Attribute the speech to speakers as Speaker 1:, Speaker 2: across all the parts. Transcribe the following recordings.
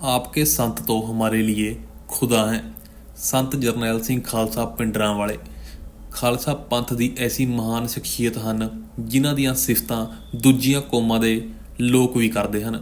Speaker 1: आपके संत तो हमारे लिए खुदा हैं ਸੰਤ ਜਰਨੈਲ ਸਿੰਘ ਖਾਲਸਾ ਪਿੰਡਰਾਂ ਵਾਲੇ ਖਾਲਸਾ ਪੰਥ ਦੀ ਐਸੀ ਮਹਾਨ ਸ਼ਖਸੀਅਤ ਹਨ ਜਿਨ੍ਹਾਂ ਦੀਆਂ ਸਿਫਤਾਂ ਦੂਜੀਆਂ ਕੌਮਾਂ ਦੇ ਲੋਕ ਵੀ ਕਰਦੇ ਹਨ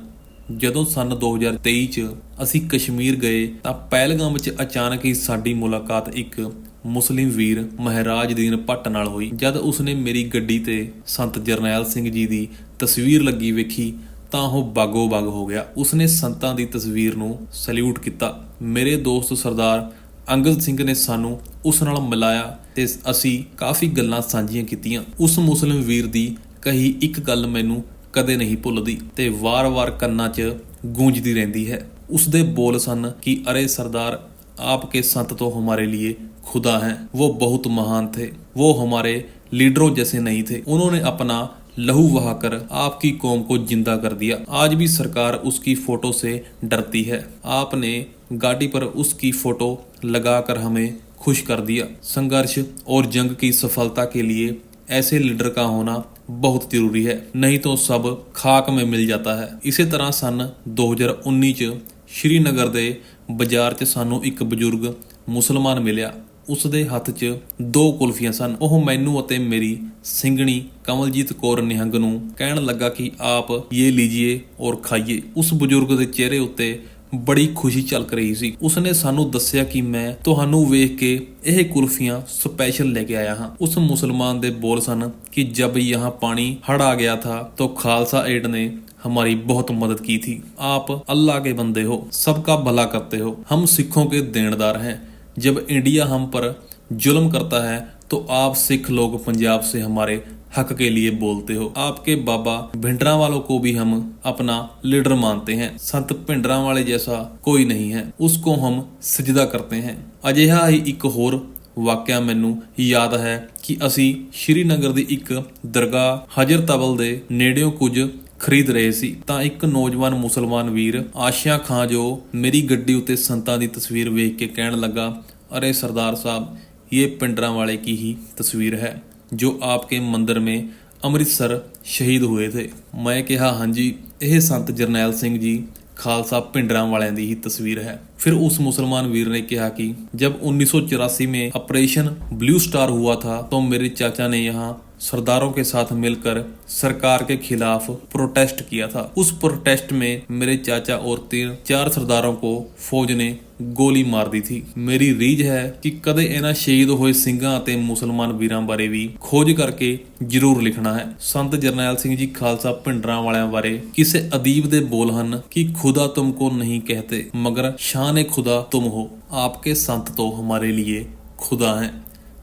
Speaker 1: ਜਦੋਂ ਸਨ 2023 ਚ ਅਸੀਂ ਕਸ਼ਮੀਰ ਗਏ ਤਾਂ ਪਹਿਲਗਾਮ ਵਿੱਚ ਅਚਾਨਕ ਹੀ ਸਾਡੀ ਮੁਲਾਕਾਤ ਇੱਕ ਮੁਸਲਿਮ ਵੀਰ ਮਹਾਰਾਜ ਦੀਨ ਭੱਟ ਨਾਲ ਹੋਈ ਜਦ ਉਸਨੇ ਮੇਰੀ ਗੱਡੀ ਤੇ ਸੰਤ ਜਰਨੈਲ ਸਿੰਘ ਜੀ ਦੀ ਤਸਵੀਰ ਲੱਗੀ ਵੇਖੀ ਤਾਂ ਉਹ ਬਾਗੋ ਬਾਗ ਹੋ ਗਿਆ ਉਸਨੇ ਸੰਤਾਂ ਦੀ ਤਸਵੀਰ ਨੂੰ ਸੈਲੂਟ ਕੀਤਾ ਮੇਰੇ ਦੋਸਤ ਸਰਦਾਰ ਅੰਗਦ ਸਿੰਘ ਨੇ ਸਾਨੂੰ ਉਸ ਨਾਲ ਮਿਲਾਇਆ ਤੇ ਅਸੀਂ ਕਾਫੀ ਗੱਲਾਂ ਸਾਂਝੀਆਂ ਕੀਤੀਆਂ ਉਸ ਮੁਸਲਿਮ ਵੀਰ ਦੀ ਕਹੀ ਇੱਕ ਗੱਲ ਮੈਨੂੰ ਕਦੇ ਨਹੀਂ ਭੁੱਲਦੀ ਤੇ ਵਾਰ-ਵਾਰ ਕੰਨਾਂ 'ਚ ਗੂੰਜਦੀ ਰਹਿੰਦੀ ਹੈ ਉਸ ਦੇ ਬੋਲ ਸਨ ਕਿ ਅਰੇ ਸਰਦਾਰ आपके संत तो हमारे लिए खुदा हैं वो बहुत महान थे वो हमारे लीडरों जैसे नहीं थे उन्होंने अपना लहू बहाकर आपकी कौम को जिंदा कर दिया आज भी सरकार उसकी फोटो से डरती है आपने गाड़ी पर उसकी फोटो लगाकर हमें खुश कर दिया संघर्ष और जंग की सफलता के लिए ऐसे लीडर का होना बहुत जरूरी है नहीं तो सब खाक में मिल जाता है इसी तरह सन 2019 ਚ ਸ਼੍ਰੀਨਗਰ ਦੇ ਬਾਜ਼ਾਰ 'ਚ ਸਾਨੂੰ ਇੱਕ ਬਜ਼ੁਰਗ ਮੁਸਲਮਾਨ ਮਿਲਿਆ ਉਸ ਦੇ ਹੱਥ 'ਚ ਦੋ ਕੁਲਫੀਆਂ ਸਨ ਉਹ ਮੈਨੂੰ ਅਤੇ ਮੇਰੀ ਸਿੰਘਣੀ ਕਮਲਜੀਤ ਕੌਰ ਨਿਹੰਗ ਨੂੰ ਕਹਿਣ ਲੱਗਾ ਕਿ ਆਪ ਇਹ ਲੀਜੀਏ ਔਰ ਖਾਈਏ ਉਸ ਬਜ਼ੁਰਗ ਦੇ ਚਿਹਰੇ ਉੱਤੇ ਬੜੀ ਖੁਸ਼ੀ ਝਲਕ ਰਹੀ ਸੀ ਉਸਨੇ ਸਾਨੂੰ ਦੱਸਿਆ ਕਿ ਮੈਂ ਤੁਹਾਨੂੰ ਵੇਖ ਕੇ ਇਹ ਕੁਲਫੀਆਂ ਸਪੈਸ਼ਲ ਲੈ ਕੇ ਆਇਆ ਹਾਂ ਉਸ ਮੁਸਲਮਾਨ ਦੇ ਬੋਲ ਸਨ ਕਿ ਜਬ ਯਹਾਂ ਪਾਣੀ ਹੜ ਆ ਗਿਆ ਥਾ तो खालसा एड ने हमारी बहुत मदद की थी आप अल्लाह के बंदे हो सबका भला करते हो हम सिखों के देनदार हैं जब इंडिया हम पर जुल्म करता है तो आप सिख लोग पंजाब से हमारे हक के लिए बोलते हो आपके बाबा भिंडरा वालों को भी हम अपना लीडर मानते हैं संत भिंडरा वाले जैसा कोई नहीं है उसको हम सजदा करते हैं ਅਜਿਹਾ ਹੀ ਇੱਕ ਹੋਰ ਵਾਕਿਆ ਮੈਨੂੰ ਯਾਦ ਹੈ ਕਿ ਅਸੀਂ ਸ਼੍ਰੀਨਗਰ ਦੀ ਇੱਕ ਦਰਗਾਹ ਹਜਰ ਤਬਲ ਦੇ ਨੇੜਿਓਂ ਕੁਝ ਖਰੀਦ ਰਹੇ ਸੀ ਤਾਂ ਇੱਕ ਨੌਜਵਾਨ ਮੁਸਲਮਾਨ ਵੀਰ ਆਸ਼ਿਆ ਖਾਂ ਜੋ ਮੇਰੀ ਗੱਡੀ ਉੱਤੇ ਸੰਤਾਂ ਦੀ ਤਸਵੀਰ ਵੇਖ ਕੇ ਕਹਿਣ ਲੱਗਾ ਅਰੇ ਸਰਦਾਰ ਸਾਹਿਬ ਇਹ ਪਿੰਡਰਾਂ ਵਾਲੇ ਕੀ ਹੀ ਤਸਵੀਰ ਹੈ जो आपके मंदिर में ਅੰਮ੍ਰਿਤਸਰ ਸ਼ਹੀਦ ਹੋਏ ਥੇ ਮੈਂ ਕਿਹਾ ਹਾਂਜੀ ਇਹ ਸੰਤ ਜਰਨੈਲ ਸਿੰਘ ਜੀ ਖਾਲਸਾ ਪਿੰਡਰਾਂ ਵਾਲਿਆਂ ਦੀ ਹੀ ਤਸਵੀਰ ਹੈ फिर उस मुसलमान वीर ने कहा कि जब 1984 में ऑपरेशन ब्लू स्टार हुआ था तो मेरे चाचा ने यहाँ सरदारों के साथ मिलकर सरकार के खिलाफ प्रोटेस्ट किया था उस प्रोटेस्ट में मेरे चाचा और तीन चार सरदारों को फौज ने ਗੋਲੀ ਮਾਰਦੀ ਥੀ ਮੇਰੀ ਰੀਝ ਹੈ ਕਿ ਕਦੇ ਇਹਨਾਂ ਸ਼ਹੀਦ ਹੋਏ ਸਿੰਘਾਂ ਅਤੇ ਮੁਸਲਮਾਨ ਵੀਰਾਂ ਬਾਰੇ ਵੀ ਖੋਜ ਕਰਕੇ ਜ਼ਰੂਰ ਲਿਖਣਾ ਹੈ ਸੰਤ ਜਰਨੈਲ ਸਿੰਘ ਜੀ ਖਾਲਸਾ ਪਿੰਡਰਾਂ ਵਾਲਿਆਂ ਬਾਰੇ ਕਿਸੇ ਅਦੀਬ ਦੇ ਬੋਲ ਹਨ ਕਿ ਖੁਦਾ ਤੁਮਕੋ ਨਹੀਂ ਕਹਤੇ ਮਗਰ ਸ਼ਾਨ ਖੁਦਾ ਤੁਮ ਹੋ ਆਪਕੇ ਸੰਤ ਤੋਂ ਹਮਾਰੇ लिए ਖੁਦਾ ਹੈ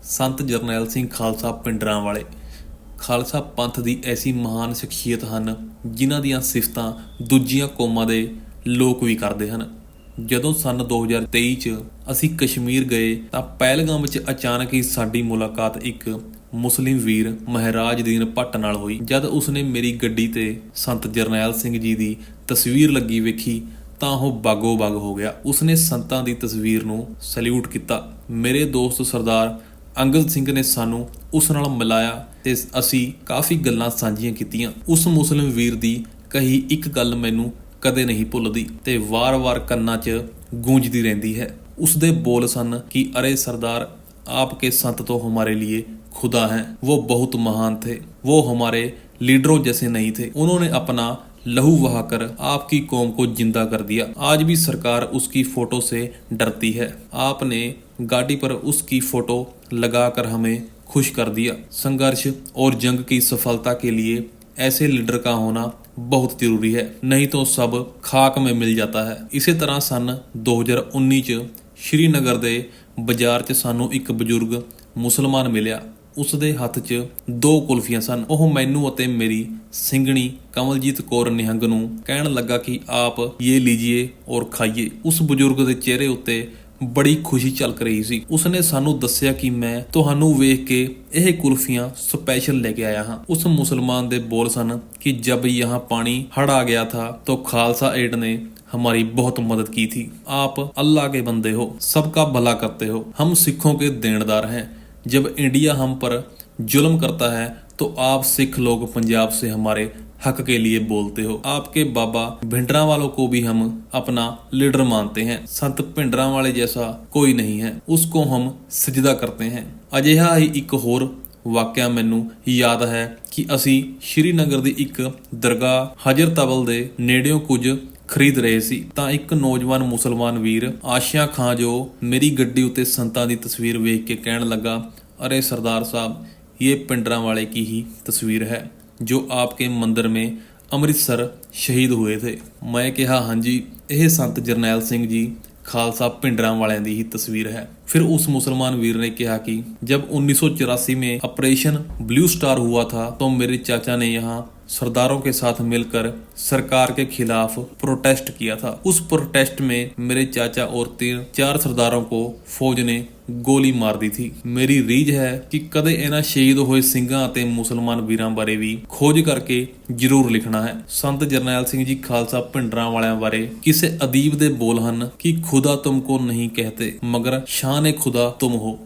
Speaker 1: ਸੰਤ ਜਰਨੈਲ ਸਿੰਘ ਖਾਲਸਾ ਪਿੰਡਰਾਂ ਵਾਲੇ ਖਾਲਸਾ ਪੰਥ ਦੀ ਐਸੀ ਮਹਾਨ ਸ਼ਖਸੀਅਤ ਹਨ, ਜਿਨ੍ਹਾਂ ਦੀਆਂ ਸਿਫਤਾਂ ਦੂਜੀਆਂ ਕੌਮਾਂ ਦੇ ਲੋਕ ਵੀ ਕਰਦੇ ਹਨ। ਜਦੋਂ ਸਨ 2023 ਚ ਅਸੀਂ ਕਸ਼ਮੀਰ ਗਏ, ਤਾਂ ਪਹਿਲਗਾਮ ਵਿੱਚ ਅਚਾਨਕ ਹੀ ਸਾਡੀ ਮੁਲਾਕਾਤ ਇੱਕ ਮੁਸਲਿਮ ਵੀਰ ਮਹਾਰਾਜ ਦੀਨ ਭੱਟ ਨਾਲ ਹੋਈ। ਜਦ ਉਸਨੇ ਮੇਰੀ ਗੱਡੀ ਤੇ ਸੰਤ ਜਰਨੈਲ ਸਿੰਘ ਜੀ ਦੀ ਤਸਵੀਰ ਲੱਗੀ ਵੇਖੀ, ਤਾਂ ਉਹ ਬਾਗੋ ਬਾਗ ਹੋ ਗਿਆ। ਉਸਨੇ ਸੰਤਾਂ ਦੀ ਤਸਵੀਰ ਨੂੰ ਸੈਲੂਟ ਕੀਤਾ। ਮੇਰੇ ਦੋਸਤ ਸਰਦਾਰ ਅੰਗਦ ਸਿੰਘ ਨੇ ਸਾਨੂੰ ਉਸ ਨਾਲ ਮਿਲਾਇਆ ਤੇ ਅਸੀਂ ਕਾਫੀ ਗੱਲਾਂ ਸਾਂਝੀਆਂ ਕੀਤੀਆਂ ਉਸ ਮੁਸਲਿਮ ਵੀਰ ਦੀ ਕਹੀ ਇੱਕ ਗੱਲ ਮੈਨੂੰ ਕਦੇ ਨਹੀਂ ਭੁੱਲਦੀ ਤੇ ਵਾਰ-ਵਾਰ ਕੰਨਾਂ 'ਚ ਗੂੰਜਦੀ ਰਹਿੰਦੀ ਹੈ ਉਸ ਦੇ ਬੋਲ ਸਨ ਕਿ ਅਰੇ ਸਰਦਾਰ आपके संत तो हमारे लिए खुदा हैं वो बहुत महान थे वो हमारे लीडरों जैसे नहीं थे उन्होंने अपना लहू बहाकर आपकी कौम को जिंदा कर दिया आज भी सरकार उसकी फोटो से डरती है आपने गाड़ी पर उसकी फोटो लगाकर हमें खुश कर दिया संघर्ष और जंग की सफलता के लिए ऐसे लीडर का होना बहुत जरूरी है नहीं तो सब खाक में मिल जाता है इसी तरह सन 2019 ਚ ਸ਼੍ਰੀਨਗਰ ਦੇ ਬਾਜ਼ਾਰ 'ਚ ਸਾਨੂੰ ਇੱਕ ਬਜ਼ੁਰਗ ਮੁਸਲਮਾਨ ਮਿਲਿਆ ਉਸ ਦੇ ਹੱਥ 'ਚ ਦੋ ਕੁਲਫੀਆਂ ਸਨ ਉਹ ਮੈਨੂੰ ਅਤੇ ਮੇਰੀ ਸਿੰਘਣੀ ਕਮਲਜੀਤ ਕੌਰ ਨਿਹੰਗ ਨੂੰ ਕਹਿਣ ਲੱਗਾ ਕਿ ਆਪ ਇਹ ਲੀਜੀਏ ਔਰ ਖਾਈਏ ਉਸ ਬਜ਼ੁਰਗ ਦੇ ਚਿਹਰੇ ਉੱਤੇ ਬੜੀ ਖੁਸ਼ੀ ਝਲਕ ਰਹੀ ਸੀ ਉਸਨੇ ਸਾਨੂੰ ਦੱਸਿਆ ਕਿ ਮੈਂ ਤੁਹਾਨੂੰ ਵੇਖ ਕੇ ਇਹ ਕੁਲਫੀਆਂ ਸਪੈਸ਼ਲ ਲੈ ਕੇ ਆਇਆ ਹਾਂ ਉਸ ਮੁਸਲਮਾਨ ਦੇ ਬੋਲ ਸਨ ਕਿ ਜਬ ਯਹਾਂ ਪਾਣੀ ਹੜ ਆ ਗਿਆ ਥਾ तो खालसा एड ने हमारी बहुत मदद की थी आप अल्लाह के बंदे हो सबका भला करते हो हम सिखों के देनदार हैं जब इंडिया हम पर जुल्म करता है तो आप सिख लोग पंजाब से हमारे हक के लिए बोलते हो आपके बाबा भिंडरा वालों को भी हम अपना लीडर मानते हैं संत भिंडरा वाले जैसा कोई नहीं है उसको हम सजदा करते हैं ਅਜਿਹਾ ਹੀ ਇੱਕ ਹੋਰ ਵਾਕਿਆ ਮੈਨੂੰ ਯਾਦ ਹੈ ਕਿ ਅਸੀਂ ਸ਼੍ਰੀਨਗਰ ਦੀ ਇੱਕ ਦਰਗਾਹ ਹਜਰ ਤਬਲ ਦੇ ਨੇੜਿਓਂ ਕੁਝ ਖਰੀਦ ਰਹੇ ਸੀ ਤਾਂ ਇੱਕ ਨੌਜਵਾਨ ਮੁਸਲਮਾਨ ਵੀਰ ਆਸ਼ਿਆ ਖਾਂ ਜੋ ਮੇਰੀ ਗੱਡੀ ਉੱਤੇ ਸੰਤਾਂ ਦੀ ਤਸਵੀਰ ਵੇਖ ਕੇ ਕਹਿਣ ਲੱਗਾ ਅਰੇ ਸਰਦਾਰ ਸਾਹਿਬ ਇਹ ਪਿੰਡਰਾਂ ਵਾਲੇ की ही तस्वीर है जो आपके मंदिर में ਅੰਮ੍ਰਿਤਸਰ ਸ਼ਹੀਦ ਹੋਏ ਥੇ ਮੈਂ ਕਿਹਾ ਹਾਂਜੀ ਇਹ ਸੰਤ ਜਰਨੈਲ ਸਿੰਘ ਜੀ ਖਾਲਸਾ ਪਿੰਡਰਾਂ ਵਾਲਿਆਂ ਦੀ ਹੀ ਤਸਵੀਰ है फिर उस मुसलमान वीर ने कहा कि जब 1984 में ऑपरेशन ब्लू स्टार हुआ था तो मेरे चाचा ने यहाँ सरदारों के साथ मिलकर सरकार के खिलाफ प्रोटेस्ट किया था उस प्रोटेस्ट में मेरे चाचा और तीन चार सरदारों को फौज ने ਗੋਲੀ ਮਾਰ ਦੀ ਥੀ ਮੇਰੀ ਰੀਝ ਹੈ ਕਿ ਕਦੇ ਇਹਨਾਂ ਸ਼ਹੀਦ ਹੋਏ ਸਿੰਘਾਂ ਅਤੇ ਮੁਸਲਮਾਨ ਵੀਰਾਂ ਬਾਰੇ ਵੀ ਖੋਜ ਕਰਕੇ ਜ਼ਰੂਰ ਲਿਖਣਾ ਹੈ ਸੰਤ ਜਰਨੈਲ ਸਿੰਘ ਜੀ ਖਾਲਸਾ ਭਿੰਡਰਾਂ ਵਾਲਿਆਂ ਬਾਰੇ ਕਿਸੇ ਅਦੀਬ ਦੇ ਬੋਲ ਹਨ ਕਿ ਖੁਦਾ ਤੁਮਕੋ ਨਹੀਂ ਕਹਤੇ ਮਗਰ ਸ਼ਾਨ ਖੁਦਾ ਤੁਮ ਹੋ